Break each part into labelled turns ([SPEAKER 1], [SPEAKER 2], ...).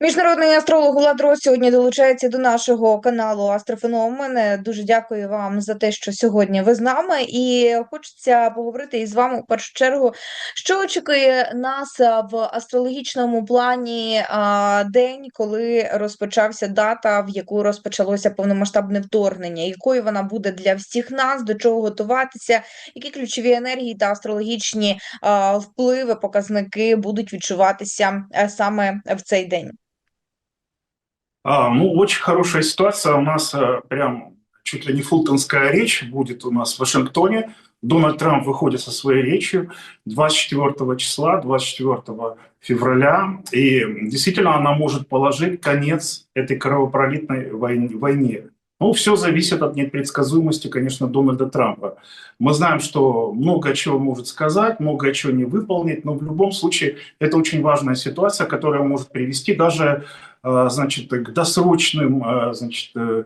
[SPEAKER 1] Міжнародний астролог Влад Рос сьогодні долучається до нашого каналу Астрофеномен. Дуже дякую вам за те, що сьогодні ви з нами, і хочеться поговорити із вами в першу чергу, що очікує нас в астрологічному плані день, коли розпочався дата, в яку розпочалося повномасштабне вторгнення, якою вона буде для всіх нас, до чого готуватися, які ключові енергії та астрологічні впливи, показники будуть відчуватися а, саме в цей день.
[SPEAKER 2] А, ну, очень хорошая ситуация. У нас а, прям чуть ли не фултонская речь будет у нас в Вашингтоне. Дональд Трамп выходит со своей речью 24 числа, 24 февраля. И действительно она может положить конец этой кровопролитной войне. Ну, все зависит от непредсказуемости, конечно, Дональда Трампа. Мы знаем, что много чего может сказать, много чего не выполнить, но в любом случае это очень важная ситуация, которая может привести даже значит, к досрочным э, значит, э,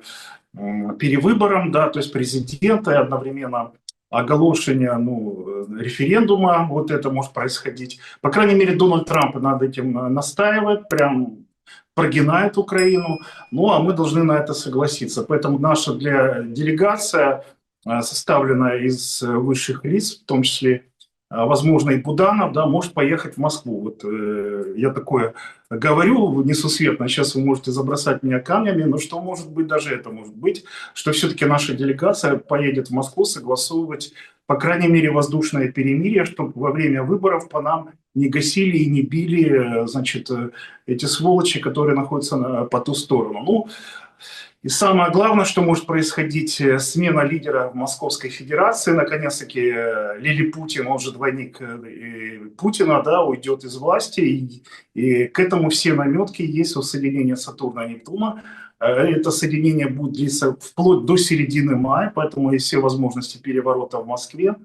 [SPEAKER 2] перевыборам, да, то есть президента и одновременно оголошения ну, референдума, вот это может происходить. По крайней мере, Дональд Трамп над этим настаивает, прям прогинает Украину, ну а мы должны на это согласиться. Поэтому наша для делегация, составленная из высших лиц, в том числе возможно, и Буданов, да, может поехать в Москву. Вот э, я такое говорю несусветно, сейчас вы можете забросать меня камнями, но что может быть, даже это может быть, что все-таки наша делегация поедет в Москву согласовывать, по крайней мере, воздушное перемирие, чтобы во время выборов по нам не гасили и не били, значит, э, эти сволочи, которые находятся на, по ту сторону. Ну, и самое главное, что может происходить, э, смена лидера в Московской Федерации. Наконец-таки э, Лили Путин, он же двойник э, Путина, да, уйдет из власти. И, и к этому все наметки есть у соединения Сатурна и Нептуна. Это соединение будет длиться вплоть до середины мая, поэтому есть все возможности переворота в Москве.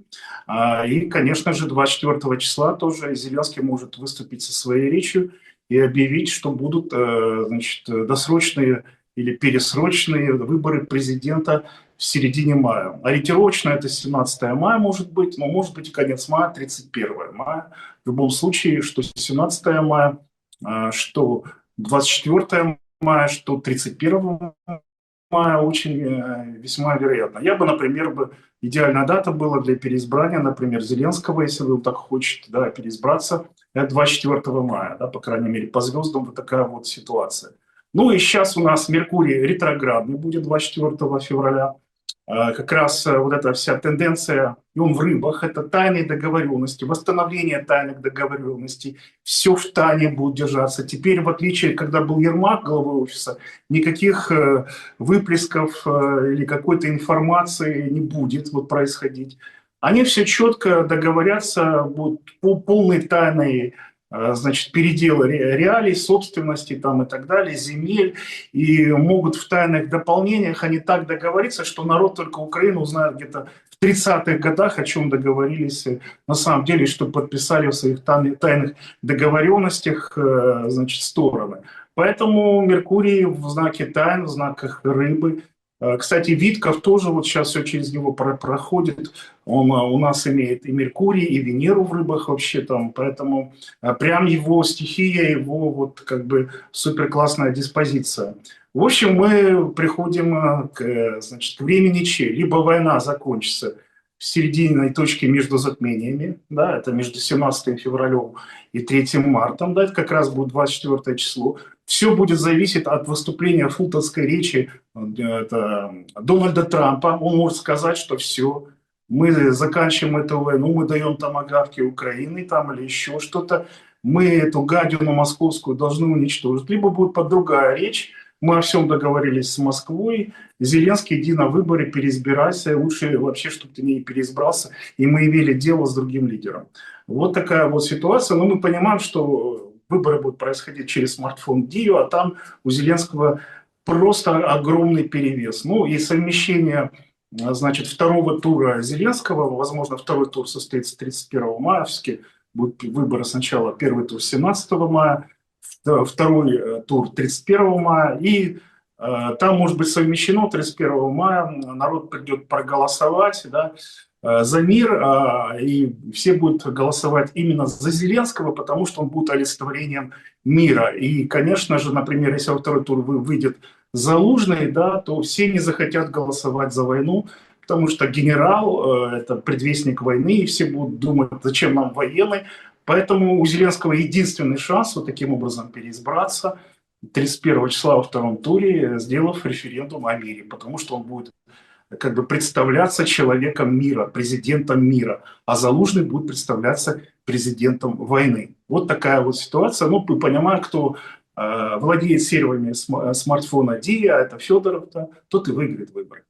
[SPEAKER 2] А, и, конечно же, 24 числа тоже Зеленский может выступить со своей речью и объявить, что будут значит, досрочные или пересрочные выборы президента в середине мая. Ориентировочно это 17 мая может быть, но может быть и конец мая, 31 мая. В любом случае, что 17 мая, а, что 24 мая, что 31 мая очень э, весьма вероятно. Я бы, например, бы идеальная дата была для переизбрания, например, Зеленского, если вы так хочете, да, переизбраться, это 24 мая, да, по крайней мере, по звездам вот такая вот ситуация. Ну и сейчас у нас Меркурий ретроградный будет 24 февраля. А, как раз э, вот эта вся тенденция, и он в рыбах, это тайные договоренности, восстановление тайных договоренностей, все в тайне будет держаться. Теперь, в отличие, когда был Ермак главой офиса, никаких э, выплесков э, или какой-то информации не будет вот происходить. Они все четко договорятся, будут полной тайной значит, переделы реалий, собственности там и так далее, земель, и могут в тайных дополнениях они так договориться, что народ только Украину узнает где-то в 30-х годах, о чем договорились э, на самом деле, что подписали в своих тайных договоренностях, э, значит, стороны. Поэтому Меркурий в знаке тайн, в знаках рыбы, Э, кстати, Витков тоже вот сейчас все через него проходит. Он э, у нас имеет и Меркурий, и Венеру в рыбах вообще там, поэтому э, прям его стихия, его вот как бы супер классная диспозиция. В общем, мы приходим к, значит, к времени Че. Либо война закончится в середине точки между затмениями, да, это между 17 февралем и 3 мартом, да, это как раз будет 24 число. Все будет зависеть от выступления фултонской речи это, Дональда Трампа. Он может сказать, что все, мы заканчиваем эту войну, мы даем там агавки Украины там или еще что-то. Мы эту гадину московскую должны уничтожить. Либо будет под другая речь, мы о всем договорились с Москвой. Зеленский, иди на выборы, переизбирайся. Лучше вообще, чтобы ты не переизбрался. И мы имели дело с другим лидером. Вот такая вот ситуация. Но мы понимаем, что выборы будут происходить через смартфон Дио, а там у Зеленского просто огромный перевес. Ну и совмещение значит, второго тура Зеленского, возможно, второй тур состоится 31 мая, все будут выборы сначала, первый тур 17 мая, второй э, тур 31 мая, и э, там может быть совмещено 31 мая, народ придет проголосовать, да, за мир, а, и все будут голосовать именно за Зеленского, потому что он будет олицетворением мира. И, конечно же, например, если во второй тур вы- выйдет Залужный, да, то все не захотят голосовать за войну, потому что генерал э, – это предвестник войны, и все будут думать, зачем нам военный. Поэтому у Зеленского единственный шанс вот таким образом переизбраться 31 числа во втором туре, сделав референдум о мире, потому что он будет как бы представляться человеком мира, президентом мира, а Залужный будет представляться президентом войны. Вот такая вот ситуация. Ну, мы понимаем, кто э, владеет серверами см- смартфона Дия, это Федоров, да, тот и выиграет выборы.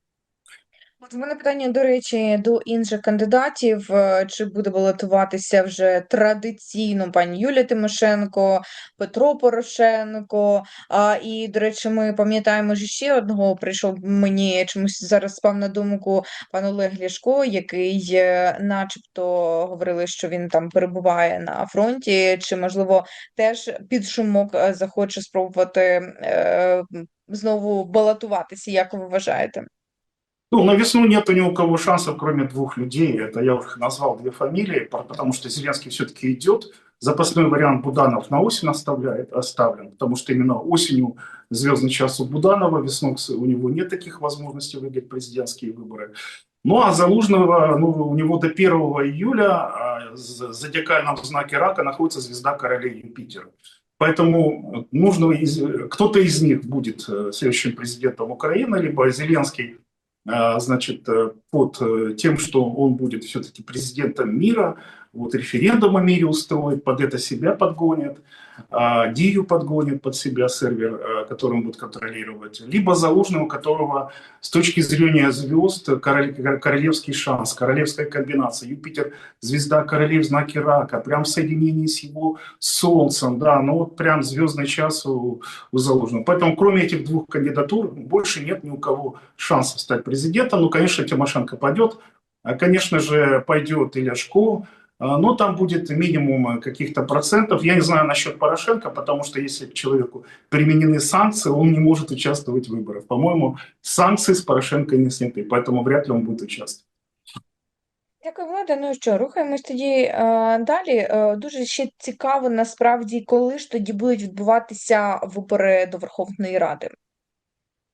[SPEAKER 1] У мене питання, до речі, до інших кандидатів. Е, Чи буде балотуватися вже традиційно пані Юлія Тимошенко, Петро Порошенко? А, і, до речі, ми пам'ятаємо ж ще одного, прийшов мені чомусь зараз спав на думку пан Олег Ляшко, який е, начебто говорили, що він там перебуває на фронті, чи, можливо, теж під шумок е, захоче спробувати е, знову балотуватися, як ви вважаєте?
[SPEAKER 2] Ну, на весну нет ни у кого шансов, кроме двух людей. Это я уже назвал две фамилии, по- потому что Зеленский все-таки идет. Запасной вариант Буданов на осень оставляет, оставлен, потому что именно осенью звездный час у Буданова, весной у него нет таких возможностей выиграть президентские выборы. Ну, а Залужного, ну, у него до 1 июля а, в зодиакальном знаке рака находится звезда королей Юпитера. Поэтому нужно из- кто-то из них будет э, следующим президентом Украины, либо Зеленский значит, э, под э, тем, что он будет все-таки президентом мира, вот референдум о мире устроит, под это себя подгонит, а, Дию подгонит под себя сервер, который он будет контролировать, либо Залужный, у которого с точки зрения звезд королевский шанс, королевская комбинация, Юпитер, звезда королей в знаке рака, прям в соединении с его солнцем, да, ну вот прям звездный час у, у Залужного. Поэтому кроме этих двух кандидатур больше нет ни у кого шансов стать президентом. Ну, конечно, Тимошенко пойдет, а, конечно же, пойдет и Ляшко, а, но там будет минимум э, каких-то процентов. Я не знаю насчет Порошенко, потому что если к человеку применены санкции, он не может участвовать в выборах. По-моему, санкции с Порошенко не сняты, поэтому вряд ли он будет участвовать.
[SPEAKER 1] Дякую, Влада. Ну що, рухаємось тоді е, далі. Е, дуже ще цікаво насправді, коли ж тоді будуть відбуватися вибори до Верховної Ради.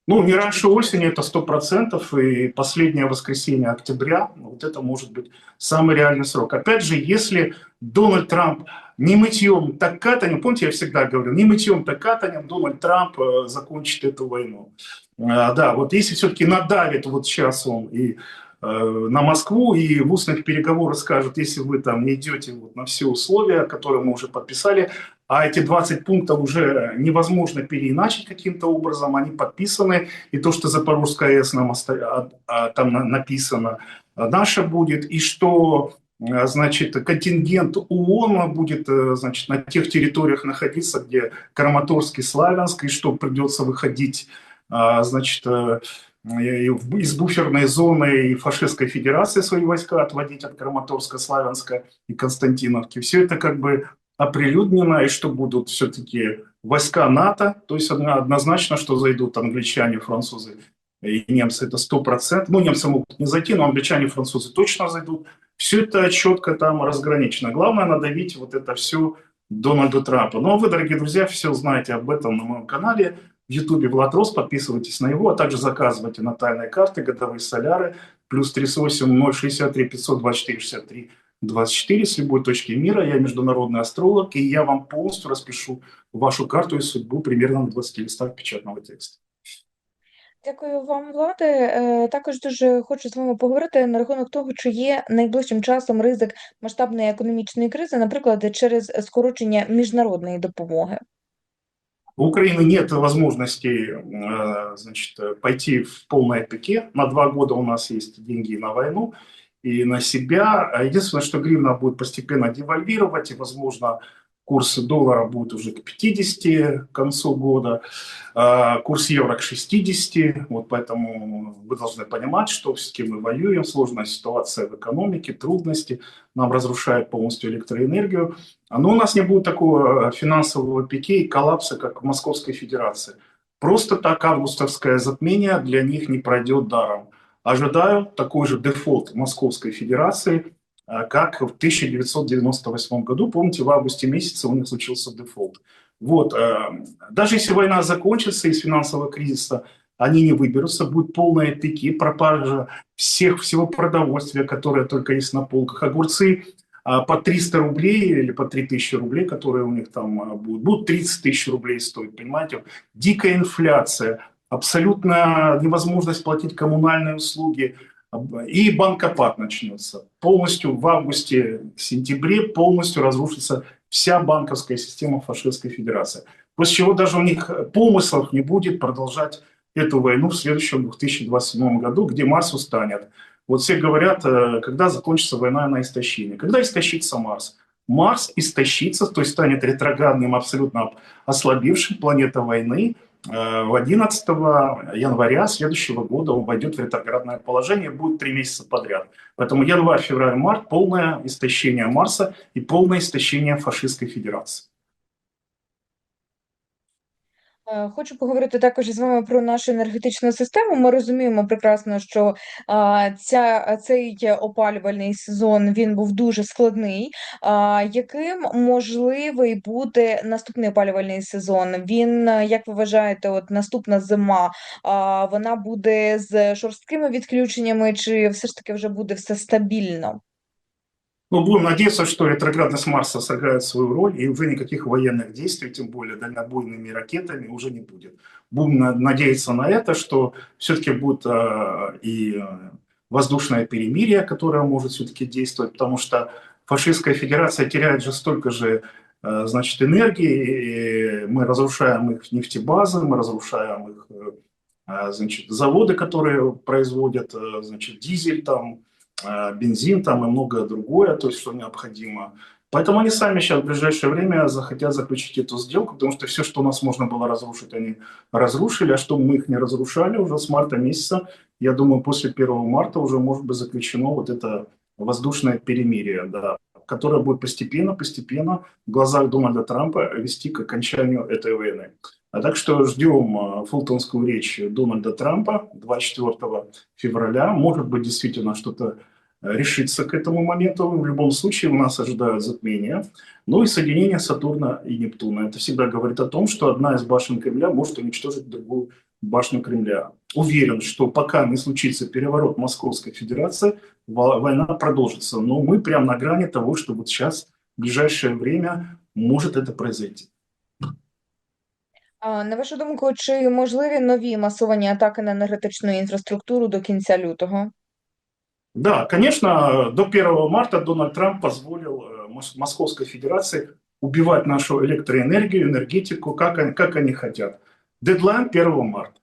[SPEAKER 2] Ну, не раньше осени, это сто процентов, и последнее воскресенье октября, ну, вот это может быть самый реальный срок. Опять же, если Дональд Трамп не мытьем, так катанием, помните, я всегда говорю, не мытьем, так катанием Дональд Трамп э, закончит эту войну. А, да, вот если все-таки надавит вот сейчас он и на Москву и в устных переговорах скажут, если вы там не идете вот на все условия, которые мы уже подписали, а эти 20 пунктов уже невозможно переиначить каким-то образом, они подписаны, и то, что Запорожская АЭС нам оста- а- а, там на- написано, а, наша будет, и что а, значит, контингент ООН будет э, значит, на тех территориях находиться, где Краматорск и Славянск, и что придется выходить значит, э, из буферной зоны и фашистской федерации свои войска отводить от Краматорска, Славянска и Константиновки. Все это как бы оприлюднено, и что будут все-таки войска НАТО, то есть одно- однозначно, что зайдут англичане, французы и немцы, это сто процентов. Ну, немцы могут не зайти, но англичане французы точно зайдут. Все это четко там разграничено. Главное надавить вот это все Дональду Трампу. Ну, а вы, дорогие друзья, все знаете об этом на моем канале Ютубе Влад Рос, подписывайтесь на него, а также заказывайте натальные карты, годовые соляры, плюс 38 063 524 63 24 с любой точки мира. Я международный астролог, и я вам полностью распишу вашу карту и судьбу примерно на 20 листах печатного текста.
[SPEAKER 1] Дякую вам, Влади. Е, Також дуже хочу з вами поговорити на рахунок того, чи є найближчим часом ризик масштабної економічної кризи, наприклад, через скорочення міжнародної допомоги.
[SPEAKER 2] У Украины нет возможности э, значит, пойти в полное пике. На два года у нас есть деньги на войну и на себя. Единственное, что гривна будет постепенно девальвировать, и, возможно, курс доллара будет уже к 50 к концу года, а курс евро к 60. Вот поэтому вы должны понимать, что все-таки мы воюем, сложная ситуация в экономике, трудности, нам разрушает полностью электроэнергию. Но у нас не будет такого финансового пике и коллапса, как в Московской Федерации. Просто так августовское затмение для них не пройдет даром. ожидаю такой же дефолт Московской Федерации, как в 1998 году. Помните, в августе месяце у них случился дефолт. Вот, э, даже если война закончится из финансового кризиса, они не выберутся, будет полная пики, пропажа всех, всего продовольствия, которое только есть на полках. Огурцы а, по 300 рублей или по 3000 рублей, которые у них там а, будут, будут 30 тысяч рублей стоить, понимаете? Дикая инфляция, абсолютно невозможность платить коммунальные услуги, и банкопад начнется. Полностью в августе-сентябре полностью разрушится вся банковская система фашистской федерации. После чего даже у них помыслов не будет продолжать эту войну в следующем 2027 году, где Марс устанет. Вот все говорят, э, когда закончится война на истощение. Когда истощится Марс? Марс истощится, то есть станет ретроградным, абсолютно ослабевшим планета войны. Э, в 11 января следующего года он войдет в ретроградное положение, будет три месяца подряд. Поэтому январь, февраль, март – полное истощение Марса и полное истощение фашистской федерации.
[SPEAKER 1] Е, хочу поговорити також з вами про нашу енергетичну систему. Ми розуміємо прекрасно, що а, ця, цей опалювальний сезон він був дуже складний. А, яким можливий буде наступний опалювальний сезон? Він, як ви вважаєте, от наступна зима, а, вона буде з жорсткими відключеннями, чи все ж таки вже буде все стабільно?
[SPEAKER 2] Ну, будем надеяться, что ретроградность Марса сыграет свою роль, и уже никаких военных действий, тем более дальнобойными ракетами, уже не будет. Будем надеяться на это, что все-таки будет э, и воздушное перемирие, которое может все-таки действовать, потому что фашистская федерация теряет же столько же э, значит, энергии, и мы разрушаем их нефтебазы, мы разрушаем их э, значит, заводы, которые производят значит, дизель там, Э, бензин там и многое другое, то есть что необходимо. Поэтому они сами сейчас в ближайшее время захотят заключить эту сделку, потому что все, что у нас можно было разрушить, они разрушили, а что мы их не разрушали уже с марта месяца, я думаю, после 1 марта уже может быть заключено вот это воздушное перемирие, да, которое будет постепенно-постепенно в глазах Дональда Трампа вести к окончанию этой войны. А так что ждем э, фултонскую речь Дональда Трампа 24 февраля. Может быть, действительно что-то решиться к этому моменту. В любом случае у нас ожидают затмения. Ну и соединение Сатурна и Нептуна. Это всегда говорит о том, что одна из башен Кремля может уничтожить другую башню Кремля. Уверен, что пока не случится переворот Московской Федерации, война продолжится. Но мы прямо на грани того, что вот сейчас, в ближайшее время, может это произойти.
[SPEAKER 1] А, на вашу думку, чи можливі нові масовані атаки на енергетичну інфраструктуру до кінця лютого?
[SPEAKER 2] Да, конечно, до 1 марта Дональд Трамп позволил э, Московской Федерации убивать нашу электроэнергию, энергетику, как они, как они хотят. Дедлайн 1 марта.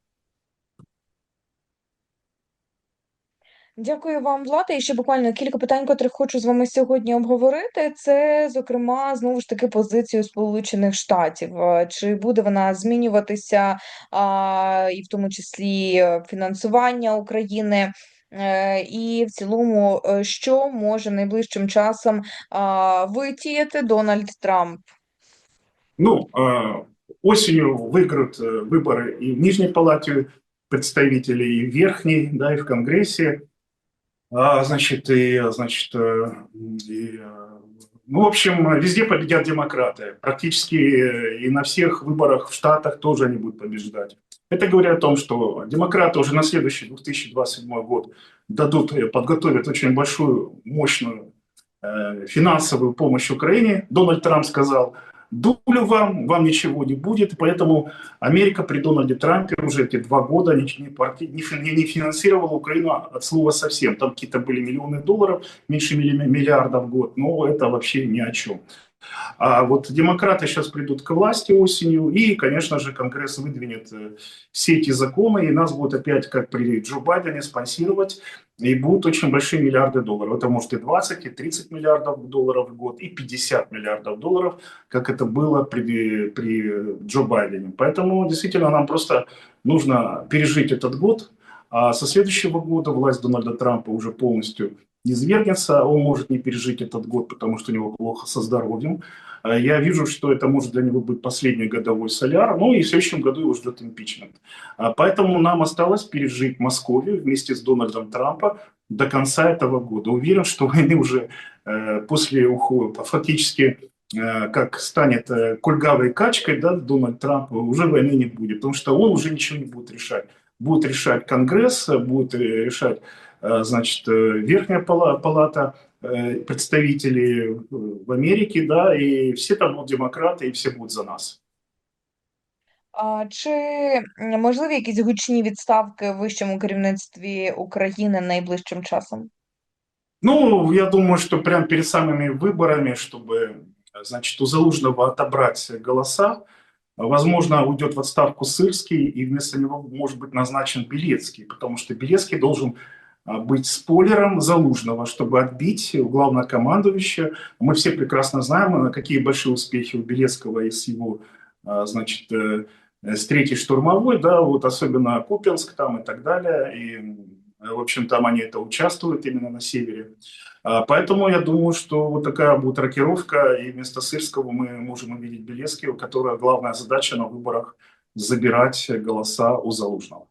[SPEAKER 1] Дякую вам, Влада. І ще буквально кілька питань, котрих хочу з вами сьогодні обговорити. Це, зокрема, знову ж таки, позицію Сполучених Штатів. Чи буде вона змінюватися, а, і в тому числі е, фінансування України? Е, і в цілому, е, що може найближчим часом витіяти Дональд Трамп?
[SPEAKER 2] Ну, осенью выиграют выборы и в Нижней Палате представителей, и в Верхней, да, и в Конгрессе. А, значит, и, значит, и, ну, в общем, везде победят демократы. Практически и на всех выборах в Штатах тоже они будут побеждать. Это говорит о том, что демократы уже на следующий 2027 год дадут, э, подготовят очень большую, мощную э, финансовую помощь Украине. Дональд Трамп сказал, дулю вам, вам ничего не будет. Поэтому Америка при Дональде Трампе уже эти два года не, не, не финансировала Украину от слова совсем. Там какие-то были миллионы долларов, меньше миллиарда в год, но это вообще ни о чем. А вот демократы сейчас придут к власти осенью, и, конечно же, Конгресс выдвинет э, все эти законы, и нас будут опять, как при Джо Байдене, спонсировать, и будут очень большие миллиарды долларов. Это может и 20, и 30 миллиардов долларов в год, и 50 миллиардов долларов, как это было при, при Джо Байдене. Поэтому действительно нам просто нужно пережить этот год, а со следующего года власть Дональда Трампа уже полностью извергнется, он может не пережить этот год, потому что у него плохо со здоровьем. Э, Я вижу, что это может для него быть последний годовой соляр, ну и в следующем году его ждет импичмент. А Поэтому нам осталось пережить Московию вместе с Дональдом Трампом до конца этого года. Уверен, что войны уже э, после ухода фактически э, как станет э, кульгавой качкой, да, Дональд Трамп, уже войны не будет, потому что он уже ничего не будет решать. Будет решать Конгресс, будет решать, значит, э, Верхняя пала- палата э, представителей э, в Америке, да, и все там будут демократы, и все будут за нас.
[SPEAKER 1] А, Чи м, можливі якісь гучні відставки в вищому керівництві України найближчим часом?
[SPEAKER 2] Ну, я думаю, что прямо перед самыми выборами, чтобы, значит, у Залужного отобрать голоса, возможно, уйдет в отставку Сырский, и вместо него может быть назначен Белецкий, потому что Белецкий должен а, быть спойлером Залужного, чтобы отбить главнокомандующего. Мы все прекрасно знаем, а, какие большие успехи у Белецкого и с его, а, значит, э, с третьей штурмовой, да, вот особенно Купенск там и так далее, и в общем, там они это участвуют именно на севере. А, Поэтому я думаю, что вот такая будет рокировка, и вместо Сырского мы можем увидеть Белецкого, которая главная задача на выборах забирать голоса у Залужного.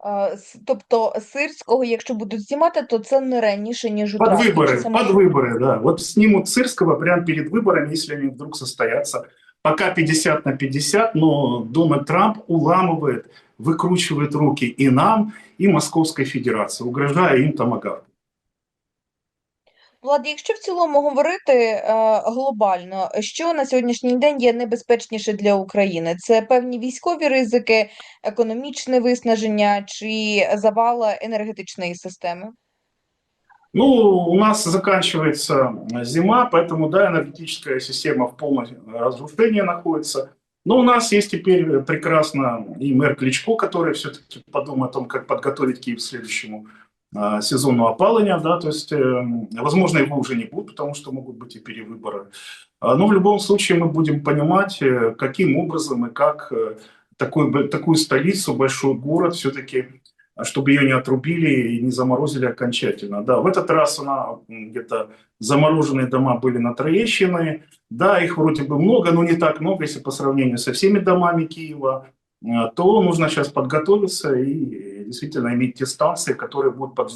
[SPEAKER 1] А, с- Тобто Сирського, якщо будуть знімати, то це не раніше, ніж у
[SPEAKER 2] Под
[SPEAKER 1] травні. Чи
[SPEAKER 2] выборы,
[SPEAKER 1] це
[SPEAKER 2] под
[SPEAKER 1] може-
[SPEAKER 2] выборы, да. Вот снимут Сырского прямо перед выборами, если они вдруг состоятся. Пока 50 на 50, но Дональд Трамп уламывает, выкручивает руки и нам, и Московской Федерации, угрожая им томагавком.
[SPEAKER 1] Влад, якщо в цілому говорити е, глобально, що на сьогоднішній день є небезпечніше для України? Це певні військові ризики, економічне виснаження чи завала енергетичної системи?
[SPEAKER 2] Ну, у нас заканчивается зима, поэтому, да, энергетическая система в полном разрушении находится. Но у нас есть теперь прекрасно и мэр Кличко, который все-таки подумает о том, как подготовить Киев к следующему а, сезону опаления, да, то есть, э, возможно, его уже не будет, потому что могут быть и перевыборы. А, Но в любом случае мы будем понимать, э, каким образом и как э, б- такую столицу, большой город все-таки чтобы ее не отрубили и не заморозили окончательно. Да, в этот раз она где-то замороженные дома были на Троещиной. Да, их вроде бы много, но не так много, если по сравнению со всеми домами Киева. А, То нужно сейчас подготовиться и действительно иметь те станции, которые будут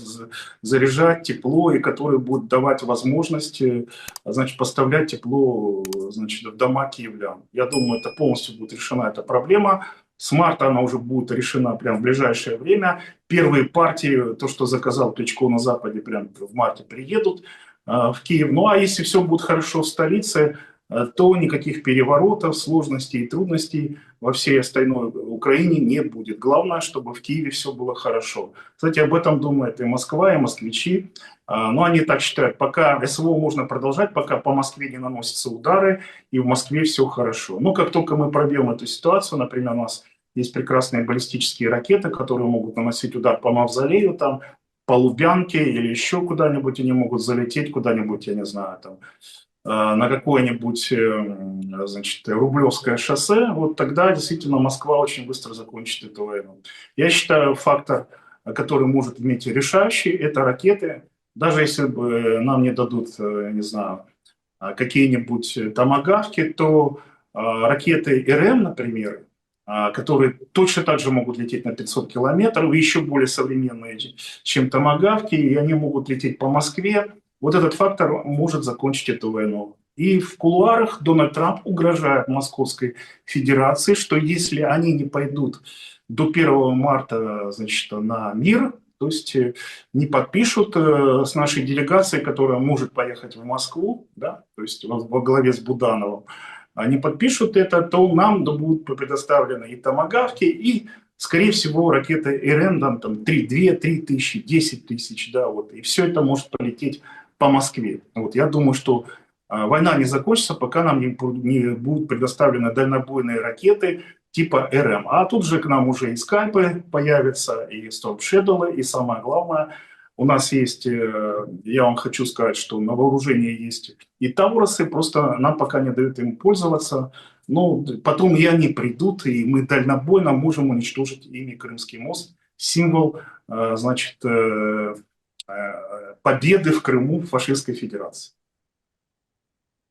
[SPEAKER 2] заряжать тепло и которые будут давать возможность э, значит, поставлять тепло значит, в дома киевлян. Я думаю, это полностью будет решена эта проблема. С марта она уже будет решена прямо в ближайшее время. Первые партии, то, что заказал Кличко на Западе, прям в марте приедут э, в Киев. Ну а если все будет хорошо в столице, э, то никаких переворотов, сложностей и трудностей во всей остальной Украине не будет. Главное, чтобы в Киеве все было хорошо. Кстати, об этом думает и Москва, и москвичи. А, Но они так считают, пока СВО можно продолжать, пока по Москве не наносятся удары, и в Москве все хорошо. Но как только мы пробьем эту ситуацию, например, у нас есть прекрасные баллистические ракеты, которые могут наносить удар по Мавзолею, там, по Лубянке или еще куда-нибудь, они могут залететь куда-нибудь, я не знаю, там, на какое-нибудь, э, значит, Рублевское шоссе, вот тогда действительно Москва очень быстро закончит эту войну. Я считаю, фактор, который может иметь решающий, это ракеты. Даже если бы нам не дадут, э, не знаю, а, какие-нибудь э, томагавки, то а, ракеты РМ, например, а, которые точно так же могут лететь на 500 километров, еще более современные, чем томагавки, и они могут лететь по Москве. Вот этот фактор может закончить эту войну. И в кулуарах Дональд Трамп угрожает Московской Федерации, что если они не пойдут до 1 марта значит, на мир, то есть э, не подпишут э, с нашей делегацией, которая может поехать в Москву, да, то есть во, главе с Будановым, они подпишут это, то нам будут предоставлены и томагавки, и, скорее всего, ракеты ИРН, там, там 3, 2, 3 тысячи, 10 тысяч, да, вот, и все это может полететь по Москве. Вот, я думаю, что а, война не закончится, пока нам не, не будут предоставлены дальнобойные ракеты типа РМ. А тут же к нам уже и скальпы появятся, и Storm Shadow, и самое главное, у нас есть, э, я вам хочу сказать, что на вооружении есть и Таурусы, просто нам пока не дают им пользоваться. Ну, потом и они придут, и мы дальнобойно можем уничтожить ими Крымский мост, символ, э, значит, э, э, победы в Крыму фашистской федерации.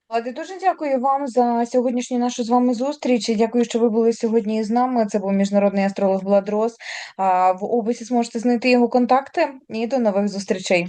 [SPEAKER 1] Влади, дуже дякую вам за сьогоднішню нашу з вами зустріч. і Дякую, що ви були сьогодні з нами. Це був міжнародний астролог Влад Рос. А, В описі зможете знайти його контакти. І до нових зустрічей.